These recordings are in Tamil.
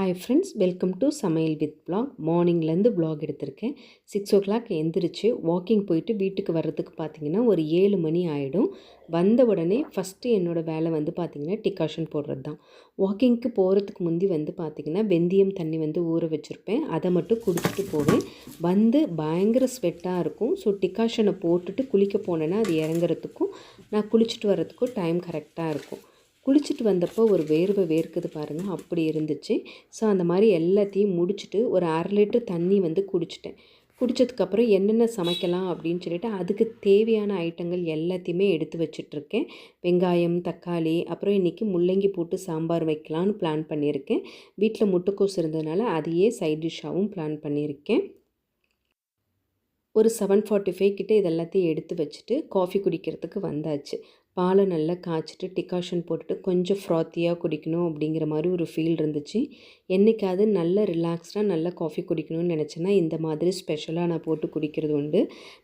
ஹாய் ஃப்ரெண்ட்ஸ் வெல்கம் டு சமையல் வித் பிளாக் மார்னிங்லேருந்து பிளாக் எடுத்திருக்கேன். சிக்ஸ் ஓ கிளாக் எந்திரிச்சு வாக்கிங் போயிட்டு வீட்டுக்கு வர்றதுக்கு பார்த்தீங்கன்னா ஒரு ஏழு மணி ஆகிடும் வந்த உடனே ஃபஸ்ட்டு என்னோடய வேலை வந்து பார்த்திங்கன்னா டிகாஷன் போடுறது தான் வாக்கிங்க்கு போகிறதுக்கு முந்தி வந்து பார்த்திங்கன்னா வெந்தயம் தண்ணி வந்து ஊற வச்சுருப்பேன். அதை மட்டும் குடிச்சிட்டு போவேன். வந்து பயங்கர ஸ்வெட்டாக இருக்கும். ஸோ டிகாஷனை போட்டுட்டு குளிக்க போனேன்னா அது இறங்குறதுக்கும் நான் குளிச்சுட்டு வர்றதுக்கும் டைம் கரெக்டாக இருக்கும். குளிச்சுட்டு வந்தப்போ ஒரு வேர்வை வேர்க்குது பாருங்கள் அப்படி இருந்துச்சு. ஸோ அந்த மாதிரி எல்லாத்தையும் முடிச்சுட்டு ஒரு அரை லிட்டர் தண்ணி வந்து குடிச்சிட்டேன். குடித்ததுக்கப்புறம் என்னென்ன சமைக்கலாம் அப்படின்னு சொல்லிட்டு அதுக்கு தேவையான ஐட்டங்கள் எல்லாத்தையுமே எடுத்து வச்சிட்ருக்கேன். வெங்காயம் தக்காளி அப்புறம் இன்றைக்கி முள்ளங்கி போட்டு சாம்பார் வைக்கலான்னு பிளான் பண்ணியிருக்கேன். வீட்டில் முட்டைக்கோஸ் இருந்ததுனால அதையே சைட் டிஷ்ஷாகவும் பிளான் பண்ணியிருக்கேன். ஒரு செவன் ஃபார்ட்டி ஃபைவ் கிட்டே இதெல்லாத்தையும் எடுத்து வச்சுட்டு காஃபி குடிக்கிறதுக்கு வந்தாச்சு. பாலை நல்லா காய்ச்சிட்டு டிகாஷன் போட்டுட்டு கொஞ்சம் ஃப்ராத்தியாக குடிக்கணும் அப்படிங்கிற மாதிரி ஒரு ஃபீல் இருந்துச்சு. என்றைக்காவது நல்ல ரிலாக்ஸ்டாக நல்லா காஃபி குடிக்கணும்னு நினச்சேன்னா இந்த மாதிரி ஸ்பெஷலாக நான் போட்டு குடிக்கிறது உண்டு.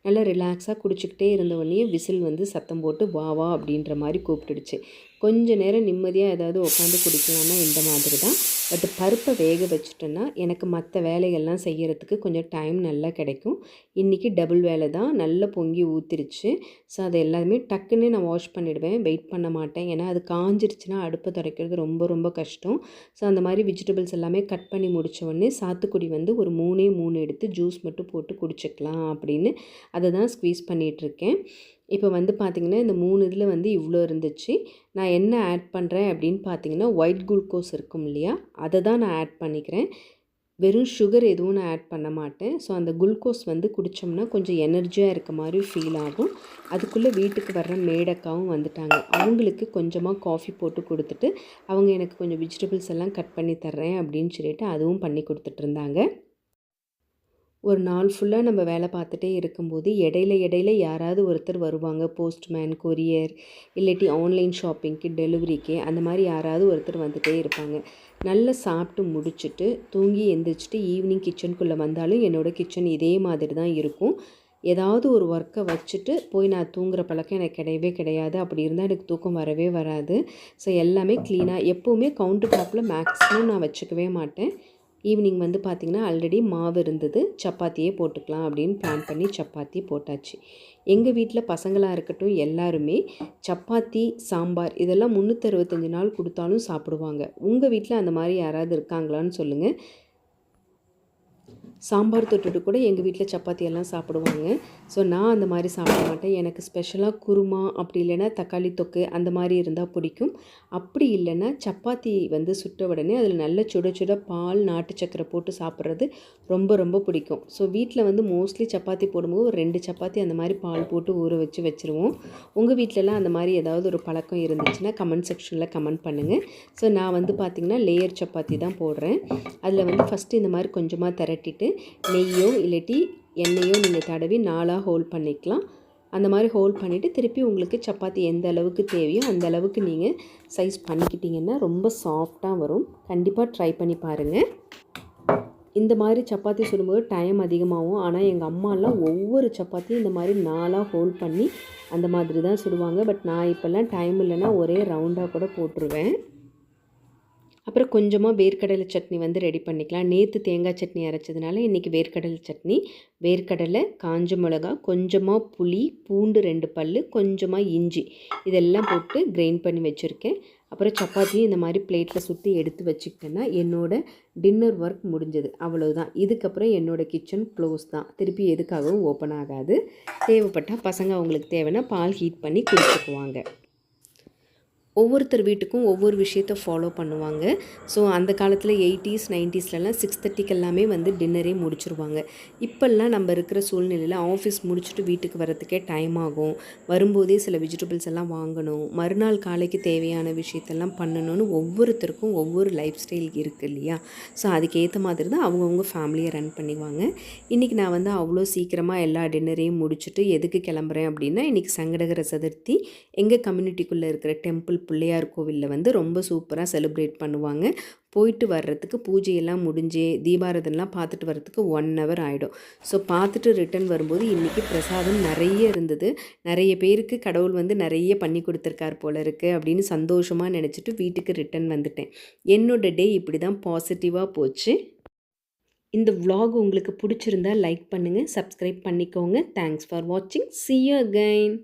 நல்லா ரிலாக்ஸாக குடிச்சிக்கிட்டே இருந்தவொடனே விசில் வந்து சத்தம் போட்டு வா வா அப்படின்ற மாதிரி கூப்பிட்டுடுச்சு. கொஞ்ச நேரம் நிம்மதியாக ஏதாவது உட்காந்து குடிக்கலாம்னா இந்த மாதிரி தான் பட் பருப்பை வேக வச்சுட்டேன்னா எனக்கு மற்ற வேலைகள்லாம் செய்கிறதுக்கு கொஞ்சம் டைம் நல்லா கிடைக்கும். இன்றைக்கி டபுள் வேலை தான். நல்லா பொங்கி ஊற்றிருச்சு ஸோ அதை எல்லாமே டக்குன்னு நான் வாஷ் பண்ணிவிடுவேன் வெயிட் பண்ண மாட்டேன். ஏன்னா அது காஞ்சிருச்சுன்னா அடுப்பை துடைக்கிறது ரொம்ப ரொம்ப கஷ்டம். ஸோ அந்த மாதிரி வெஜிடபிள்ஸ் எல்லாமே கட் பண்ணி முடித்த உடனே சாத்துக்குடி வந்து ஒரு மூணே மூணு எடுத்து ஜூஸ் மட்டும் போட்டு குடிச்சிக்கலாம் அப்படின்னு அதை தான் ஸ்க்வீஸ் பண்ணிகிட்ருக்கேன் இப்போ வந்து பார்த்திங்கன்னா இந்த மூணு இதில் வந்து இவ்வளோ இருந்துச்சு. நான் என்ன ஆட் பண்ணுறேன் அப்படின்னு பார்த்தீங்கன்னா ஒயிட் குளுக்கோஸ் இருக்கும் இல்லையா? அதை தான் நான் ஆட் பண்ணிக்கிறேன். வெறும் சுகர் எதுவும் நான் ஆட் பண்ண மாட்டேன். ஸோ அந்த குளுக்கோஸ் வந்து குடித்தோம்னா கொஞ்சம் எனர்ஜியாக இருக்க மாதிரி ஃபீல் ஆகும். அதுக்குள்ளே வீட்டுக்கு வர்ற மேடக்காவும் வந்துட்டாங்க. அவங்களுக்கு கொஞ்சமாக காஃபி போட்டு கொடுத்துட்டு அவங்க எனக்கு கொஞ்சம் வெஜிடபிள்ஸ் எல்லாம் கட் பண்ணி தர்றேன் அப்படின்னு சொல்லிட்டு அதுவும் பண்ணி கொடுத்துட்டு இருந்தாங்க. ஒரு நாள் ஃபுல்லாக நம்ம வேலை பார்த்துட்டே இருக்கும்போது இடையில இடையில யாராவது ஒருத்தர் வருவாங்க. போஸ்ட்மேன் கொரியர் இல்லாட்டி ஆன்லைன் ஷாப்பிங்க்கு டெலிவரிக்கு அந்த மாதிரி யாராவது ஒருத்தர் வந்துகிட்டே இருப்பாங்க. நல்லா சாப்பிட்டு முடிச்சுட்டு தூங்கி எந்திரிச்சிட்டு ஈவினிங் கிச்சனுக்குள்ளே வந்தாலும் என்னோடய கிச்சன் இதே மாதிரி தான் இருக்கும். ஏதாவது ஒரு ஒர்க்கை வச்சுட்டு போய் நான் தூங்குற பழக்கம் எனக்கு கிடையவே கிடையாது. அப்படி இருந்தால் எனக்கு தூக்கம் வரவே வராது. ஸோ எல்லாமே க்ளீனாக எப்போவுமே கவுண்டர் டாப்பில் மேக்ஸிமம் நான் வச்சுக்கவே மாட்டேன். ஈவினிங் வந்து பார்த்திங்கன்னா ஆல்ரெடி மாவு இருந்தது. சப்பாத்தியே போட்டுக்கலாம் அப்படின்னு பிளான் பண்ணி சப்பாத்தி போட்டாச்சு. எங்கள் வீட்டில் பசங்களாக இருக்கட்டும் எல்லாருமே சப்பாத்தி சாம்பார் இதெல்லாம் முந்நூற்றறுபத்தஞ்சு நாள் கொடுத்தாலும் சாப்பிடுவாங்க. உங்கள் வீட்டில் அந்த மாதிரி யாராவது இருக்காங்களான்னு சொல்லுங்கள் சாம்பார் தொட்டுட்டு கூட எங்கள் வீட்டில் சப்பாத்தி எல்லாம் சாப்பிடுவாங்க. ஸோ நான் அந்த மாதிரி சாப்பிட மாட்டேன். எனக்கு ஸ்பெஷலாக குருமா அப்படி இல்லைன்னா தக்காளி தொக்கு அந்த மாதிரி இருந்தால் பிடிக்கும். அப்படி இல்லைன்னா சப்பாத்தி வந்து சுட்ட உடனே அதில் நல்ல சுட சுட பால் நாட்டு சக்கரை போட்டு சாப்பிட்றது ரொம்ப ரொம்ப பிடிக்கும். ஸோ வீட்டில் வந்து மோஸ்ட்லி சப்பாத்தி போடும்போது ஒரு ரெண்டு சப்பாத்தி அந்த மாதிரி பால் போட்டு ஊற வச்சு வச்சுருவோம். உங்கள் வீட்டிலலாம் அந்த மாதிரி ஏதாவது ஒரு பழக்கம் இருந்துச்சுன்னா கமெண்ட் செக்ஷனில் கமெண்ட் பண்ணுங்கள் ஸோ நான் வந்து பார்த்திங்கன்னா லேயர் சப்பாத்தி தான் போடுறேன். அதில் வந்து ஃபஸ்ட்டு இந்த மாதிரி கொஞ்சமாக திரட்டிட்டு நெய்யோ இல்லாட்டி எண்ணெயோ நீங்கள் தடவி நாளாக ஹோல்ட் பண்ணிக்கலாம். அந்த மாதிரி ஹோல்ட் பண்ணிவிட்டு திருப்பி உங்களுக்கு சப்பாத்தி எந்த அளவுக்கு தேவையோ அந்த அளவுக்கு நீங்கள் சைஸ் பண்ணிக்கிட்டிங்கன்னா ரொம்ப சாஃப்டாக வரும். கண்டிப்பாக ட்ரை பண்ணி பாருங்கள் இந்த மாதிரி சப்பாத்தி சுடும்போது டைம் அதிகமாகும். ஆனால் எங்கள் அம்மாலாம் ஒவ்வொரு சப்பாத்தியும் இந்த மாதிரி நாளாக ஹோல்ட் பண்ணி அந்த மாதிரி தான் சுடுவாங்க. பட் நான் இப்போல்லாம் டைம் இல்லைன்னா ஒரே ரவுண்டாக கூட போட்டுருவேன். அப்புறம் கொஞ்சமாக வேர்க்கடலை சட்னி வந்து ரெடி பண்ணிக்கலாம். நேற்று தேங்காய் சட்னி அரைச்சதுனால இன்றைக்கி வேர்க்கடலை சட்னி. வேர்க்கடலை காஞ்ச மிளகா கொஞ்சமாக புளி பூண்டு ரெண்டு பல் கொஞ்சமாக இஞ்சி. இதெல்லாம் போட்டு கிரைண்ட் பண்ணி வச்சுருக்கேன். அப்புறம் சப்பாத்தியும் இந்த மாதிரி பிளேட்டில் சுற்றி எடுத்து வச்சுக்கிட்டேன்னா என்னோடய டின்னர் ஒர்க் முடிஞ்சது. அவ்வளோதான் இதுக்கப்புறம் என்னோடய கிச்சன் க்ளோஸ் தான். திருப்பி எதுக்காகவும் ஓப்பன் ஆகாது. தேவைப்பட்டால் பசங்க அவங்களுக்கு தேவைன்னா பால் ஹீட் பண்ணி குடிச்சுக்குவாங்க. ஒவ்வொருத்தர் வீட்டுக்கும் ஒவ்வொரு விஷயத்த ஃபாலோ பண்ணுவாங்க. ஸோ அந்த காலத்தில் எயிட்டிஸ் நைன்ட்டீஸ்லலாம் சிக்ஸ் தேர்ட்டிக்கு எல்லாமே வந்து டின்னரே முடிச்சுருவாங்க. இப்போல்லாம் நம்ம இருக்கிற சூழ்நிலையில் ஆஃபீஸ் முடிச்சுட்டு வீட்டுக்கு வரத்துக்கே டைம் ஆகும். வரும்போதே சில வெஜிடபிள்ஸ் எல்லாம் வாங்கணும். மறுநாள் காலைக்கு தேவையான விஷயத்தெல்லாம் பண்ணணும்னு ஒவ்வொருத்தருக்கும் ஒவ்வொரு லைஃப் ஸ்டைல் இருக்குது இல்லையா? ஸோ அதுக்கேற்ற மாதிரி தான் அவங்கவுங்க ஃபேமிலியை ரன் பண்ணிவாங்க. இன்றைக்கி நான் வந்து அவ்வளோ சீக்கிரமாக எல்லா டின்னரையும் முடிச்சுட்டு எதுக்கு கிளம்புறேன் அப்படின்னா இன்றைக்கி சங்கடகர சதுர்த்தி எங்கள் கம்யூனிட்டிக்குள்ளே இருக்கிற டெம்பிள் பிள்ளையார் கோவிலில் வந்து ரொம்ப சூப்பராக செலிப்ரேட் பண்ணுவாங்க. போயிட்டு வர்றதுக்கு பூஜையெல்லாம் முடிஞ்சு தீபாரதன்லாம் பார்த்துட்டு வர்றதுக்கு ஒன் ஹவர் ஆகிடும் ஸோ பார்த்துட்டு ரிட்டன் வரும்போது இன்றைக்கி பிரசாதம் நிறைய இருந்தது. நிறைய பேருக்கு கடவுள் வந்து நிறைய பண்ணி கொடுத்துருக்கார் போல இருக்குது அப்படின்னு சந்தோஷமாக நினச்சிட்டு வீட்டுக்கு ரிட்டன் வந்துட்டேன். என்னோட டே இப்படி தான் பாசிட்டிவாக போச்சு. இந்த விலாக் உங்களுக்கு பிடிச்சிருந்தா லைக் பண்ணுங்கள் சப்ஸ்கிரைப் பண்ணிக்கோங்க. தேங்க்ஸ் ஃபார் வாட்சிங் சி அகைன்